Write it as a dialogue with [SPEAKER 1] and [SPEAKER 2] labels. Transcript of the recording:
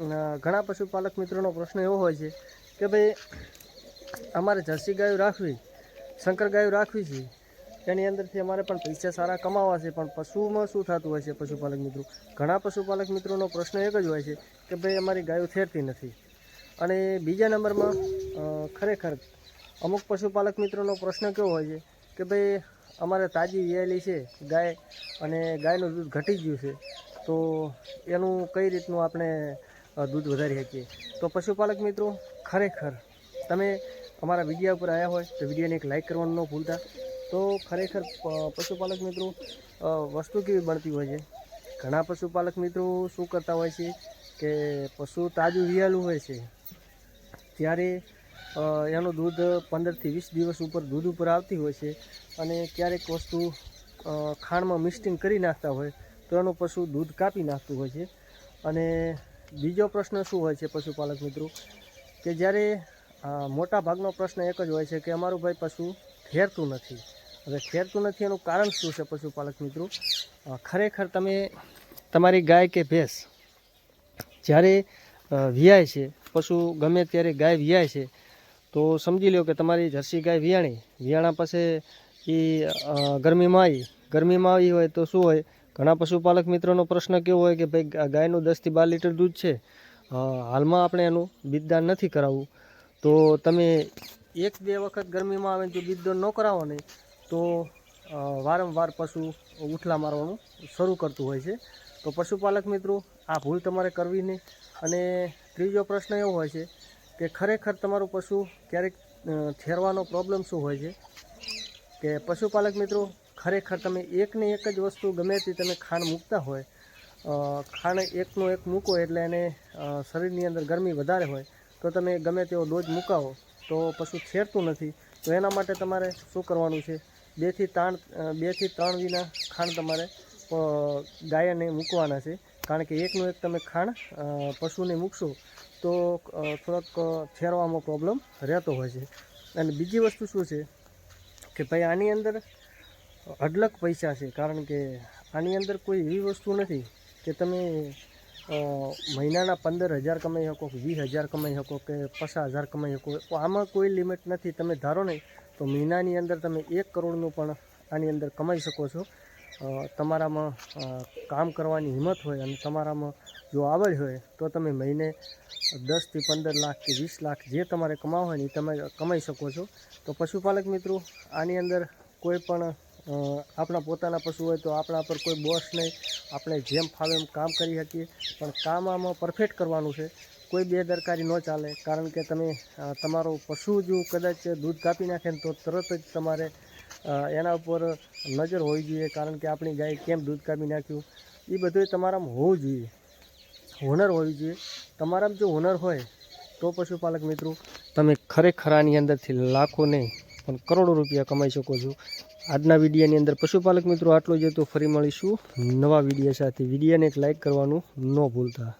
[SPEAKER 1] ઘણા પશુપાલક મિત્રોનો પ્રશ્ન એવો હોય છે કે ભાઈ અમારે જર્સી ગાયો રાખવી, શંકર ગાયો રાખવી છે, એની અંદરથી અમારે પણ પૈસા સારા કમાવા છે, પણ પશુમાં શું થતું હોય છે પશુપાલક મિત્રો? ઘણા પશુપાલક મિત્રોનો પ્રશ્ન એક જ હોય છે કે ભાઈ અમારી ગાયો થેરતી નથી. અને બીજા નંબરમાં ખરેખર અમુક પશુપાલક મિત્રોનો પ્રશ્ન કેવો હોય છે કે ભાઈ અમારે તાજી વિયાયેલી છે ગાય અને ગાયનું દૂધ ઘટી ગયું છે, તો એનું કઈ રીતનું આપણે દૂધ વધારી શકીએ. તો પશુપાલક મિત્રો, ખરેખર તમે અમારા વિડીયા ઉપર આવ્યા હોય તો વિડીયોને એક લાઇક કરવાનું ન ભૂલતા. તો ખરેખર પશુપાલક મિત્રો વસ્તુ કેવી બનતી હોય છે? ઘણા પશુપાલક મિત્રો શું કરતા હોય છે કે પશુ તાજું વિયાલું હોય છે. ત્યારે એનું દૂધ પંદરથી વીસ દિવસ ઉપર દૂધ ઉપર આવતી હોય છે અને ક્યારેક વસ્તુ ખાંડમાં મિક્સિંગ કરી નાખતા હોય તો એનું પશુ દૂધ કાપી નાખતું હોય છે. અને બીજો પ્રશ્ન શું હોય છે પશુપાલક મિત્રો? કે જ્યારે મોટા ભાગનો પ્રશ્ન એક જ હોય છે કે અમારું ભાઈ પશુ ફેરતું નથી. હવે ફેરતું નથી એનું કારણ શું છે પશુપાલક મિત્રો? ખરેખર તમે, તમારી ગાય કે ભેંસ જ્યારે વિયાય છે, પશુ ગમે ત્યારે ગાય વિયાય છે, તો સમજી લો કે તમારી જર્સી ગાય વિયાણી વિયાણા પાસે એ ગરમીમાં આવી. ગરમીમાં આવી હોય તો શું હોય? ઘણા પશુપાલક મિત્રોનો પ્રશ્ન કેવો હોય કે ભાઈ ગાયનું દસથી બાર લીટર દૂધ છે હાલમાં આપણે એનું બીજદાન નથી કરાવવું. તો તમે એક બે વખત ગરમીમાં આવે જો બીજદાન ન કરાવો ને, તો વારંવાર પશુ ઉઠલા મારવાનું શરૂ કરતું હોય છે. તો પશુપાલક મિત્રો, આ ભૂલ તમારે કરવી નહીં. અને ત્રીજો પ્રશ્ન એવો હોય છે કે ખરેખર તમારું પશુ ક્યારેક ઠેરવાનો પ્રોબ્લેમ શું હોય છે? કે પશુપાલક મિત્રો ખરેખર તમે એકને એક જ વસ્તુ ગમે તે તમે ખાંડ મૂકતા હોય ખાંડ એકનો એક મૂકો એટલે એને શરીરની અંદર ગરમી વધારે હોય, તો તમે ગમે તેવો ડોઝ મુકાવો, તો પશુ છેરતું નથી. તો એના માટે તમારે શું કરવાનું છે? બેથી ત્રણ બેથી ત્રણ વિના ખાંડ તમારે ગાયને મૂકવાના છે. કારણ કે એકનું એક તમે ખાંડ પશુને મૂકશો, તો થોડોક છેરવામાં પ્રોબ્લેમ રહેતો હોય છે. અને બીજી વસ્તુ શું છે? કે ભાઈ આની અંદર અઢળક પૈસા છે, કારણ કે આની અંદર કોઈ એવી વસ્તુ નથી કે તમે મહિનાના પંદર હજાર કમાઈ શકો કે વીસ હજાર કમાઈ શકો કે પચાસ હજાર કમાઈ શકો. આમાં કોઈ લિમિટ નથી. તમે ધારો ને, તો મહિનાની અંદર તમે એક કરોડનું પણ આની અંદર કમાઈ શકો છો. તમારામાં કામ કરવાની હિંમત હોય અને તમારામાં જો આવડ હોય, તો તમે મહિને દસથી પંદર લાખ કે વીસ લાખ જે તમારે કમાવા હોય ને એ તમે કમાઈ શકો છો. તો પશુપાલક મિત્રો, આની અંદર કોઈ પણ આપણા પોતાના પશુ હોય તો આપણા પર કોઈ બોસ નહીં. આપણે જેમ ફાવે એમ કામ કરી શકીએ. પણ કામ આમાં પરફેક્ટ કરવાનું છે. કોઈ બેદરકારી ન ચાલે. કારણ કે તમે તમારો પશુ જો કદાચ દૂધ કાપી નાખે તો તરત જ તમારે એના ઉપર નજર હોવી જોઈએ. કારણ કે આપણી ગાય કેમ દૂધ કાપી નાખ્યું? એ બધું તમારામાં હોવું જોઈએ. હુનર હોવી જોઈએ. તમારામાં જો હુનર હોય, તો પશુપાલક મિત્રો, તમે ખરેખર આની અંદરથી લાખો નહીં પણ કરોડો રૂપિયા કમાઈ શકો છો. આજના વિડીયાની અંદર પશુપાલક મિત્રો આટલું જ હતું. ફરી મળીશું નવા વિડીયા સાથે. વિડીયાને એક લાઇક કરવાનું ન ભૂલતા.